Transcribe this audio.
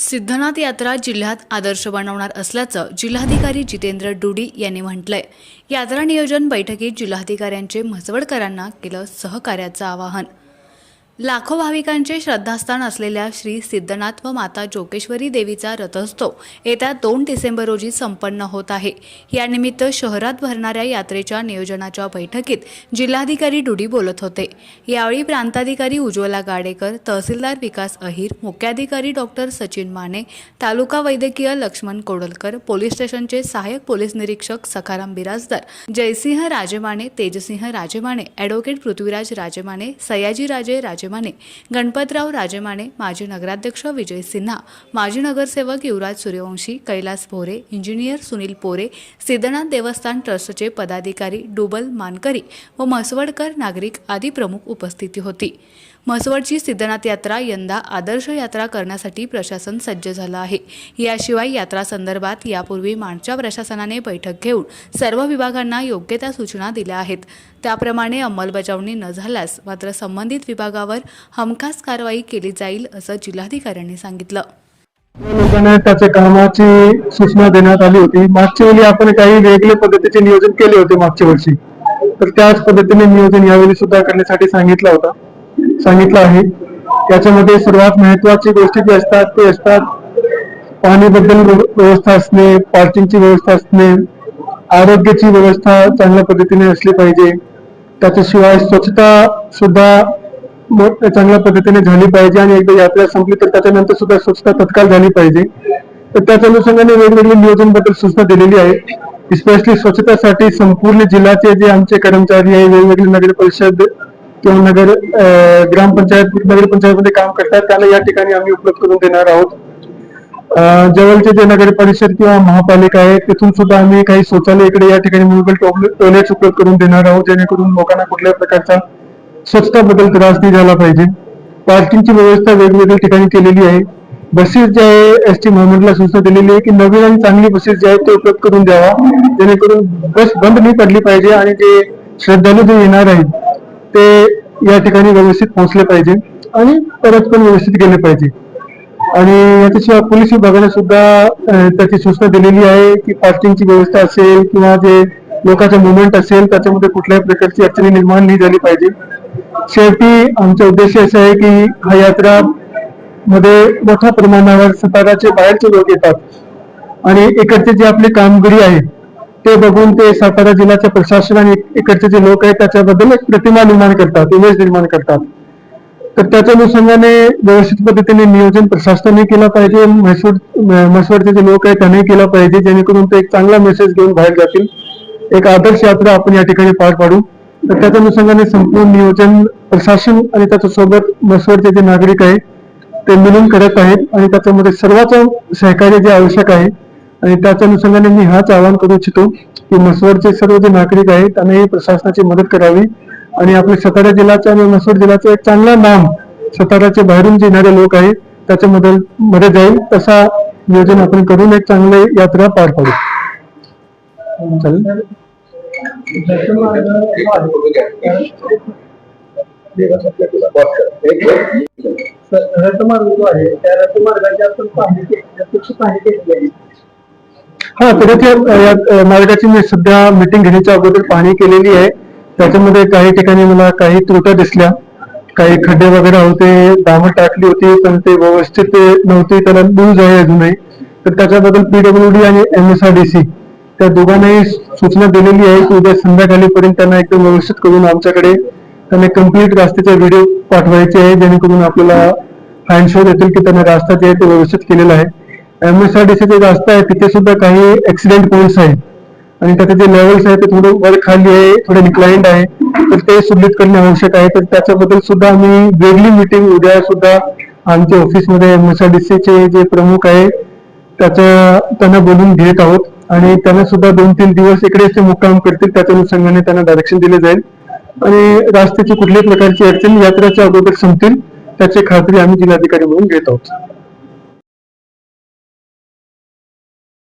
सिद्धनाथ यात्रा जिल्ह्यात आदर्श बनवणार असल्याचं जिल्हाधिकारी जितेंद्र डुडी यांनी म्हटलंय. यात्रा नियोजन बैठकीत जिल्हाधिकाऱ्यांचे म्हसवडकरांना केलं सहकार्याचं आवाहन. लाखो भाविकांचे श्रद्धास्थान असलेल्या श्री सिद्धनाथ व माता जोगेश्वरी देवीचा रथोत्सव येत्या दोन डिसेंबर रोजी संपन्न होत आहे. यानिमित्त शहरात भरणाऱ्या यात्रेच्या नियोजनाच्या बैठकीत जिल्हाधिकारी डुडी बोलत होते. यावेळी प्रांताधिकारी उज्ज्वला गाडेकर तहसीलदार विकास अहिर मुख्याधिकारी डॉक्टर सचिन माने तालुका वैद्यकीय लक्ष्मण कोडलकर पोलीस स्टेशनचे सहाय्यक पोलीस निरीक्षक सखाराम बिराजदार जयसिंह राजेमाने तेजसिंह राजेमाने ॲडव्होकेट पृथ्वीराज राजेमाने सयाजी राजे राजेमाने गणपतराव राजेमाने माजी नगराध्यक्ष विजय सिन्हा माजी नगरसेवक युवराज सूर्यवंशी कैलास भोरे इंजिनियर सुनील पोरे सिद्धनाथ देवस्थान ट्रस्टचे पदाधिकारी डुबल मानकरी व म्हसवडकर नागरिक आदी प्रमुख उपस्थिती होती. म्हसवडची सिद्धनाथ यात्रा यंदा आदर्श यात्रा करण्यासाठी प्रशासन सज्ज झालं आहे. याशिवाय यात्रा संदर्भात यापूर्वी माणच्या प्रशासनाने बैठक घेऊन सर्व विभागांना योग्य त्या सूचना दिल्या आहेत. त्याप्रमाणे अंमलबजावणी न झाल्यास मात्र संबंधित विभागावर हमखास कारवाई केली जाईल असं जिल्हाधिकाऱ्यांनी सांगितलं. लोकांना त्याच्या कामाची सूचना देण्यात आली होती. मागच्या वेळी आपण काही वेगळे पद्धतीचे नियोजन केले होते मागच्या वर्षी. तर त्याच पद्धतीने नियोजन यावेळी सुद्धा करण्यासाठी सांगितलं होतं. सांगितलं आहे. त्याच्यामध्ये सर्वात महत्वाची गोष्टी जी असतात ते असतात पाणीबद्दल व्यवस्था असणे पार्किंगची व्यवस्था असणे आरोग्याची व्यवस्था चांगल्या पद्धतीने असली पाहिजे. त्याच्याशिवाय स्वच्छता सुद्धा चांगल्या पद्धतीने झाली पाहिजे आणि एकदा यात्रा संपली तर त्याच्यानंतर सुद्धा स्वच्छता तत्काळ झाली पाहिजे. तर त्याच अनुषंगाने वेगवेगळे नियोजनबद्दल सूचना दिलेली आहे. स्पेशली स्वच्छतेसाठी संपूर्ण जिल्ह्याचे जे आमचे कर्मचारी आहे वेगवेगळे नगर परिषद किंवा नगर अं, ग्रामपंचायत नगरपंचायतमध्ये काम करतात त्यांना या ठिकाणी आम्ही उपलब्ध करून देणार आहोत. जवळचे जे नगर परिषद किंवा महापालिका आहे तिथून सुद्धा आम्ही शौचालय इकडे या टॉयलेट्स उपलब्ध करून देणार आहोत जेणेकरून स्वच्छता बद्दल त्रास नाही झाला पाहिजे. पार्किंगची व्यवस्था वेगवेगळ्या ठिकाणी बसेस जे आहे एस टी महामंडळाला सूचना दिलेली आहे की नवीन आणि चांगली बसेस जे आहेत ते उपलब्ध करून द्यावा. जेणेकरून बस बंद नाही पडली पाहिजे आणि जे श्रद्धालू जे येणार ते या ठिकाणी व्यवस्थित पोहोचले पाहिजे आणि परत पण व्यवस्थित गेले पाहिजे. आणि याच्याशिवाय पोलीस विभागाने सुद्धा त्याची सूचना दिलेली आहे की पार्किंगची व्यवस्था असेल किंवा जे लोकांचा मुवमेंट असेल त्याच्यामध्ये कुठल्याही प्रकारची अडचणी निर्माण नाही झाली पाहिजे. शेवटी आमचा उद्देश असा आहे की हा यात्रा मध्ये मोठ्या प्रमाणावर सताराचे बाहेरचे लोक येतात. आणि इकडचे जे आपली कामगिरी आहे ते बघून ते सातारा जिल्ह्याच्या प्रशासन आणि इकडचे जे लोक आहेत त्याच्याबद्दल एक प्रतिमा निर्माण करतात इमेज निर्माण करतात. तर त्याच्या अनुषंगाने व्यवस्थित पद्धतीने नियोजन प्रशासनाने केलं पाहिजे म्हैसूर म्हैसूरचे जे लोक आहेत त्यांनी केलं पाहिजे जेणेकरून ते एक चांगला मेसेज घेऊन बाहेर जातील. एक आदर्श यात्रा आपण या ठिकाणी पार पाडू. तर त्याच्या अनुषंगाने संपूर्ण नियोजन प्रशासन आणि त्याच्यासोबत म्हैसूरचे जे नागरिक आहेत ते मिळून करत आहेत आणि त्याच्यामध्ये सर्वांचं सहकार्य जे आवश्यक आहे आणि त्याच्या अनुषंगाने मी हाच आवाहन करू इच्छितो की म्हसवडचे सर्व जे नागरिक आहेत त्यांनी प्रशासनाची मदत करावी आणि आपल्या सातारा जिल्ह्याचं आणि म्हसवड जिल्ह्याचं एक चांगला नाम साताराचे बाहेरून जे येणारे लोक आहेत त्याच्यामध्ये मध्ये जाईल तसा नियोजन आपण करून एक चांगली यात्रा पार पाडू. चालेल? रथमार्ग जो आहे त्या रथमार्गाची आपण पाहणी केली प्रत्यक्ष पाहणी आहे. हा तर या मार्गाची मी सध्या मीटिंग घेण्याच्या अगोदर पाहणी केलेली आहे. त्याच्यामध्ये काही ठिकाणी मला काही त्रुट्या दिसल्या. काही खड्डे वगैरे होते डांबर टाकली होती पण ते व्यवस्थित नव्हते त्याला लूज आहे अजूनही. तर त्याच्याबद्दल पीडब्ल्यूडी आणि एमएसआरडीसी त्या दोघांनाही सूचना दिलेली आहे की उद्या संध्याकाळीपर्यंत त्यांना एकदम व्यवस्थित करून आमच्याकडे त्यांना कंप्लीट रास्त्याचा व्हिडिओ पाठवायचे आहे जेणेकरून आपल्याला फाईन येतील की त्यांना रास्ता जे आहे ते व्यवस्थित केलेला आहे. एमएसआरडीसी जे रस्ता आहे तिथे सुद्धा काही ऍक्सिडेंट पॉईंट्स आहेत. आणि त्याचे जे लेवल्स आहेत ते थोडं वर खाली आहे थोडे डिक्लाइंड आहे. तर ते सुलित करणे आवश्यक आहे. तर त्याच्याबद्दल सुद्धा आम्ही वेगळी मीटिंग उद्या सुद्धा आमच्या ऑफिसमध्ये एमएसआरडीसीचे जे प्रमुख आहे त्याच्या त्यांना बोलून घेत आहोत. आणि त्यांना सुद्धा दोन तीन दिवस इकडेच ते मुक्काम करतील त्याच्या अनुषंगाने त्यांना डायरेक्शन दिले जाईल. आणि रस्त्याची कुठल्याही प्रकारची अडचण यात्रेच्या अगोदर संपतील त्याची खात्री आम्ही जिल्हाधिकारी म्हणून घेत आहोत.